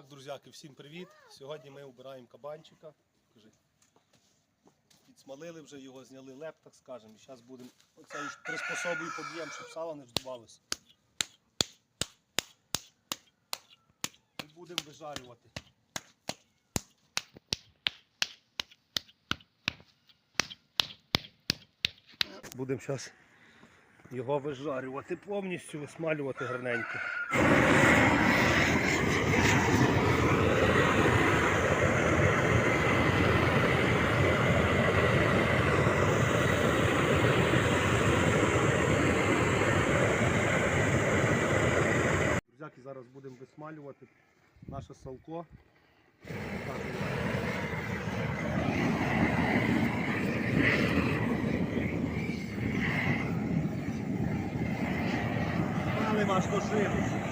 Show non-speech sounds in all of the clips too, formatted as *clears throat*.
Так, друзяки, всім привіт. Сьогодні ми обираємо кабанчика. Підсмалили вже його, зняли леп, так скажемо. І зараз будемо оцею ж приспособою поб'ємо, щоб сало не вздувалося. І будемо вижарювати. Будемо зараз його вижарювати повністю, висмалювати гарненько. Друзяки, зараз будемо висмалювати наше салко. Але важко дожив.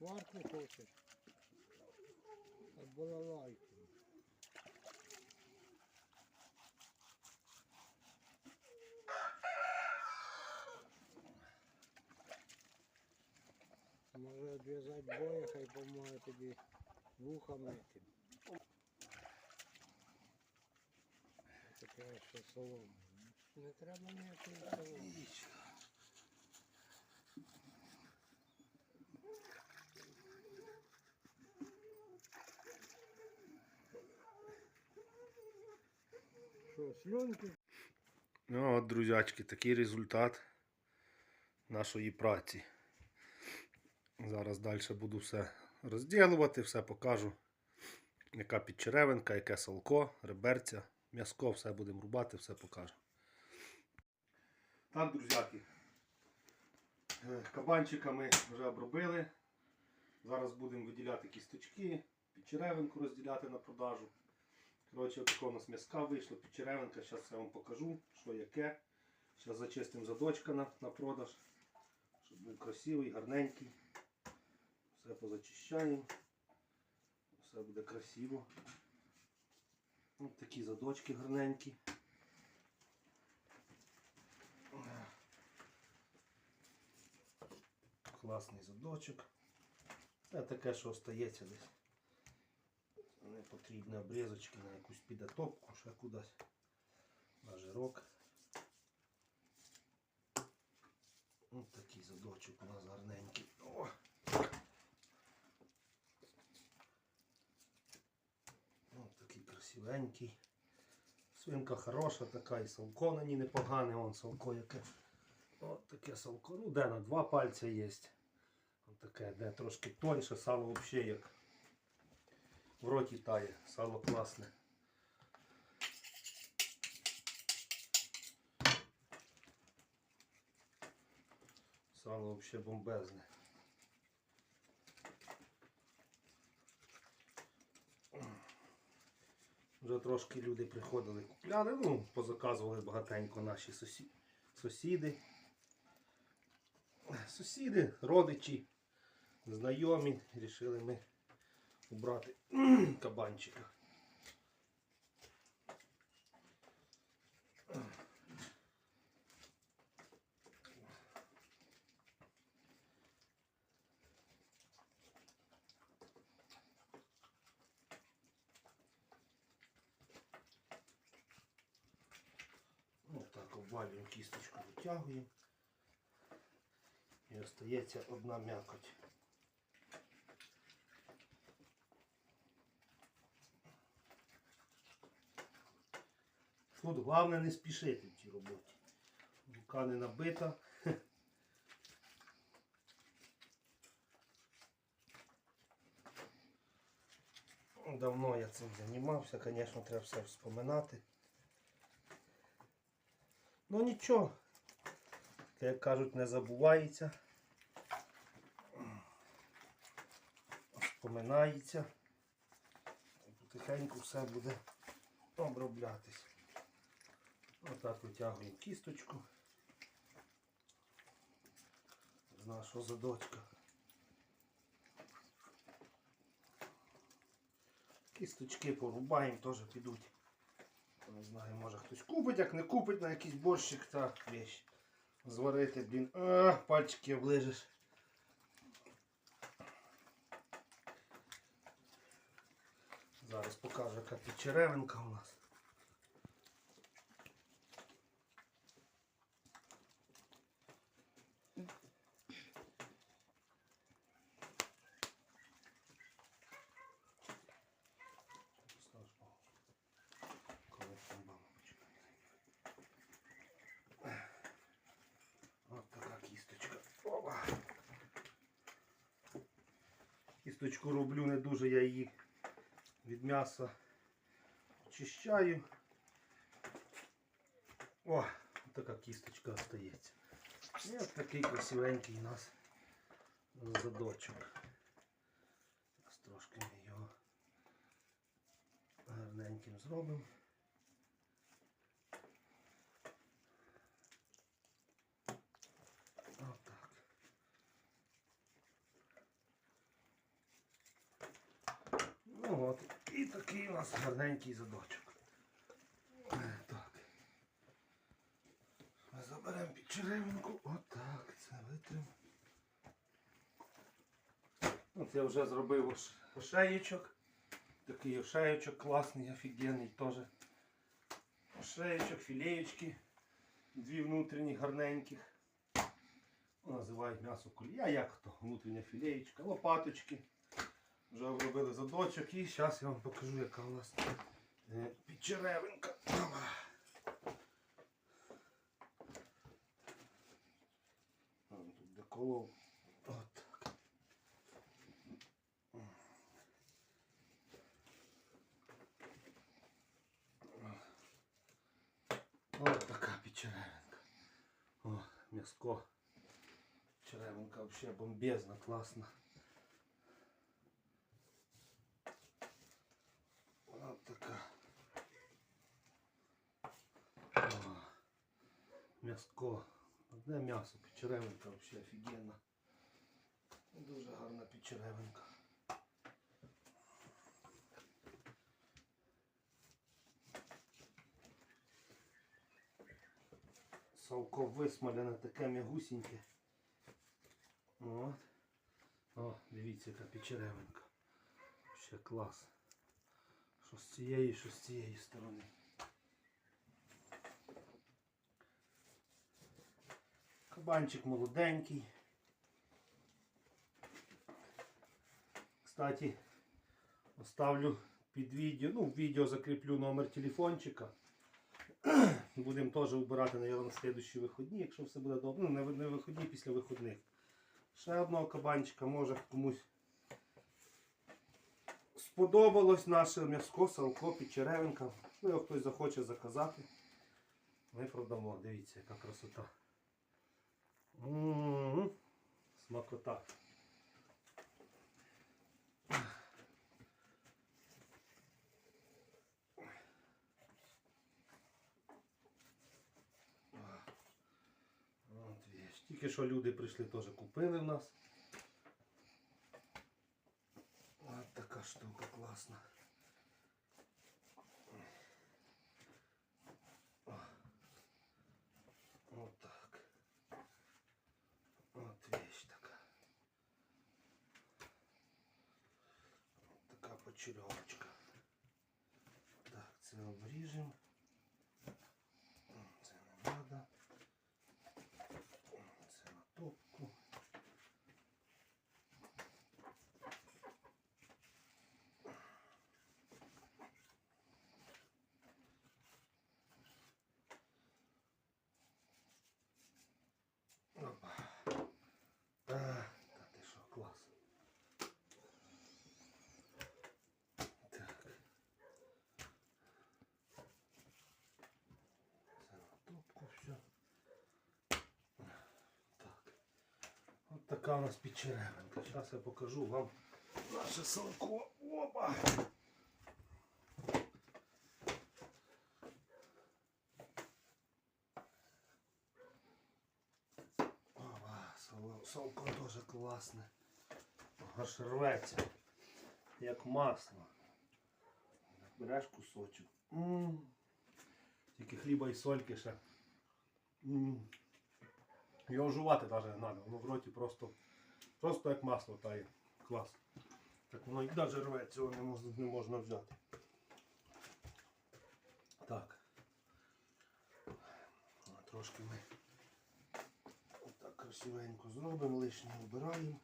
Шкварку хочеш? А балалайку. Може відв'язати боя, хай поможе тобі вуха мити. Таке, що солома. Не треба ніякої соломи. Що, слюнки? Ну от, друзячки, такий результат нашої праці. Зараз далі буду все розділувати, все покажу. Яка підчеревинка, яке салко, реберця, м'яско, все будемо рубати, все покажу. Так, друзяки. е, Кабанчика ми вже обробили. Зараз будемо виділяти кісточки, підчеревинку розділяти на продажу. Коротше, отако у нас м'яска вийшло, підчеревинка. Зараз я вам покажу, що яке. Зараз зачистимо задочка на, на продаж, щоб був красивий, гарненький. Все позачищаємо. Все буде красиво. Ось такі задочки гарненькі. Класний задочок. Це таке, що остається десь. Потрібні обрізочки на якусь підотопку, ще кудись. На жирок. Ось такий задочок у нас гарненький. О! Ось такий красивенький. Свинка хороша така, і салко на ній непогане, вон салко яке. От таке салко. Ну де на два пальця є. Ось таке, де трошки тоньше, сало взагалі як в роті тає, сало класне. Сало взагалі бомбезне. Вже трошки люди приходили, купляли, ну, позаказували багатенько наші сусі... сусіди. Сусіди, родичі, знайомі. Рішили ми убрати *clears throat* кабанчика. Так обвалюємо кісточку, витягуємо. І остається одна м'якоть. Тут головне не спішити в цій роботі. Рука не набита. Давно я цим займався, звісно, треба все вспоминати. Ну нічого, як кажуть, не забувається. Вспоминається. Потихеньку все буде оброблятись. Отак витягуємо кісточку з нашого задочка. Кісточки порубаємо, теж підуть. Не знаю, може хтось купить, як не купить на якийсь борщик та вещь. Зварити, блін. А, пальчики оближеш. Зараз покажу, яка підчеревинка у нас. Поставиш паузу. Коли там мама починає. Ось така кісточка. Опа. Кісточку роблю не дуже, я її від м'яса очищаю. О, така кісточка остається. І ось такий красивенький у нас задочок. Зараз трошки його гарненьким зробимо. Отак. От, і такий у нас гарненький задочок. Е, Так. Ми заберемо під черевинку. Отак, це витримо. От я вже зробив ош- ошеєчок. Такий ошеєчок класний, офігенний теж. Ошеєчок, філеєчки. Дві внутрішні гарненьких. Називають м'ясо колія, як то внутрішня філеєчка, лопаточки. Вже обробили задочок і зараз я вам покажу, яка у нас е, підчеревинка. Тут деколов. От. Ось така підчеревинка. О, м'яско. Черевинка взагалі бомбезна, класна. Ось така. О, м'яско. Одне м'ясо, підчеревинка взагалі офігенна. Дуже гарна підчеревинка. Салко висмолене таке м'ягусіньке. От. О, дивіться, яка підчеревинка. Ще клас. Що з цієї, що з цієї сторони. Кабанчик молоденький. Кстати, оставлю під відео, ну, в відео закріплю номер телефончика. *clears throat* Будемо теж вибирати, наверное, на слідчі вихідні, якщо все буде добре. Ну, не, вихідні після вихідних. Ще одного кабанчика, може комусь сподобалось наше м'яско, салко, підчеревинка. Ну, його хтось захоче заказати. Ми продамо. Дивіться, яка красота. М. смакота. От віж. Тільки що люди прийшли, теж купили в нас. От така штука класна. Почерьовочка. Так, це обріжемо. Це не треба. Це на топку. Опа. А, та ти що, клас. Так. Це на топку все. Так. От така у нас печеревинка. Зараз я покажу вам наше салко. Опа! Салко дуже класне. Аж як масло. Береш кусочок. Тільки хліба і сольки ще. М. Його жувати навіть не треба. Воно в роті просто, просто як масло тає. Клас. Так воно і навіть рветься, цього не можна, не можна взяти. Так. Трошки ми так красивенько зробимо, лишнє вбираємо.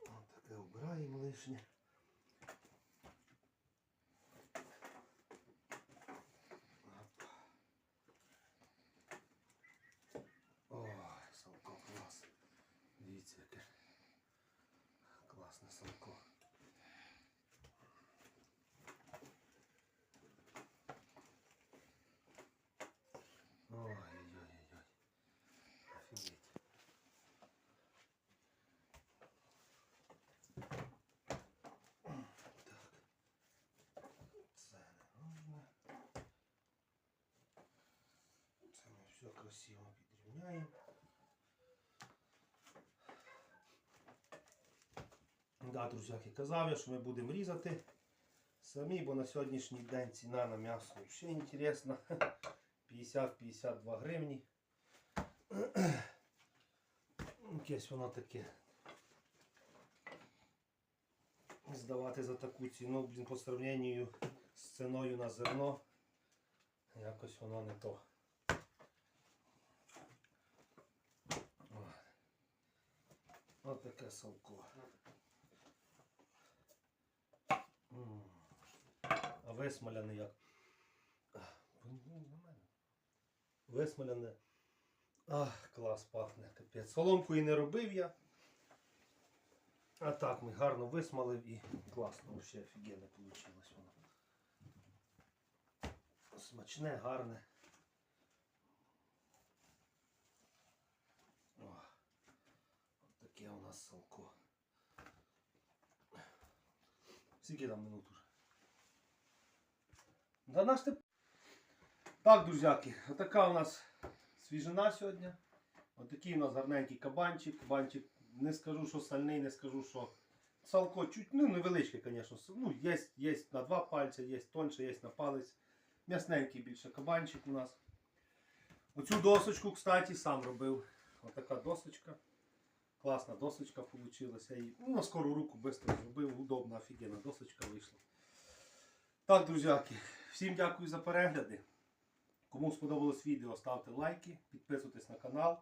Ось таке вбираємо лишнє. класне салко. Ой-ой-ой-ой. Офигеть. Так. Це не нужно. Це ми все красиво підрівняємо. Да, друзяки, казав я, що ми будемо різати самі, бо на сьогоднішній день ціна на м'ясо взагалі інтересна. *laughs* 50-52 гривні. *clears throat* Якесь воно таке. Здавати за таку ціну, блін, по сравненню з ціною на зерно. Якось воно не то. Ось таке салко. А висмоляне як. Висмоляне. Ах, клас пахне, капець. Соломку і не робив я. А так ми гарно висмалив і класно, взагалі офігенно вийшло воно. Смачне, гарне. О, таке у нас салко. Скільки там минут уже? Да наш ти так, друзяки, отака у нас свіжина сьогодні. Отакий у нас гарненький кабанчик. Кабанчик не скажу, що сальний, не скажу, що салко чуть, ну невеличке, звісно. Ну, є, є на два пальці, є тонше, є на палець. М'ясненький більше кабанчик у нас. Оцю досочку, кстати, сам робив. Отака досочка. Класна досочка вийшла. І, ну, на скору руку швидко зробив. Удобна, офігенна досочка вийшла. Так, друзяки, всім дякую за перегляди. Кому сподобалось відео, ставте лайки, підписуйтесь на канал,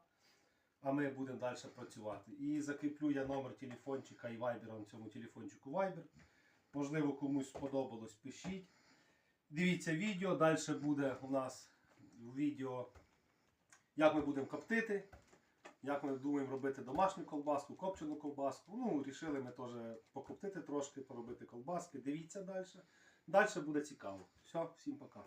а ми будемо далі працювати. І закріплю я номер телефончика і вайбера на цьому телефончику Viber. Можливо, комусь сподобалось, пишіть. Дивіться відео, далі буде у нас відео, як ми будемо коптити, як ми думаємо робити домашню колбаску, копчену колбаску. Ну, рішили ми теж покоптити трошки, поробити колбаски. Дивіться далі. Далі буде цікаво. Все, всім пока.